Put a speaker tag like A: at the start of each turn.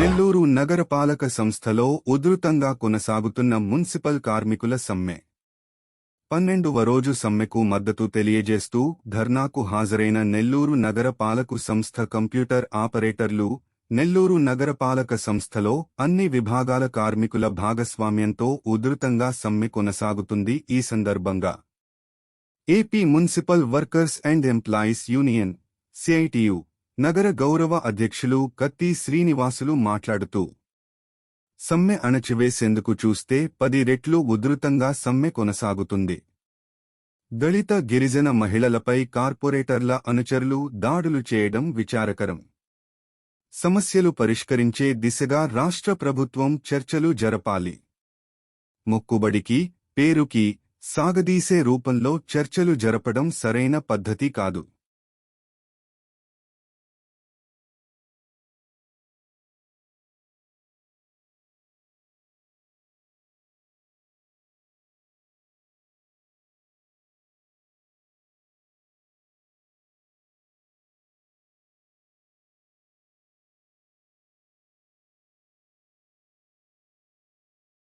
A: నెల్లూరు నగరపాలక సంస్థలో ఉధృతంగా కొనసాగుతున్న మున్సిపల్ కార్మికుల సమ్మె. పన్నెండవ రోజు సమ్మెకు మద్దతు తెలియజేస్తూ ధర్నాకు హాజరైన నెల్లూరు నగరపాలకు సంస్థ కంప్యూటర్ ఆపరేటర్లు నెల్లూరు నగరపాలక సంస్థలో అన్ని విభాగాల కార్మికుల భాగస్వామ్యంతో ఉధృతంగా సమ్మె కొనసాగుతుంది ఈ సందర్భంగా. AP municipal workers and employees union CITU నగర గౌరవ అధ్యక్షులు కత్తి శ్రీనివాసులు మాట్లాడుతూ సమ్మె అణచివేసేందుకు చూస్తే పది రెట్లు ఉధృతంగా సమ్మె కొనసాగుతుంది. దళిత గిరిజన మహిళలపై కార్పొరేటర్ల అనుచరులు దాడులు చేయడం విచారకరం. సమస్యలు పరిష్కరించే దిశగా రాష్ట్ర ప్రభుత్వం చర్చలు జరపాలి. మొక్కుబడికి పేరుకి సాగదీసే రూపంలో చర్చలు జరపడం సరైన పద్ధతి కాదు.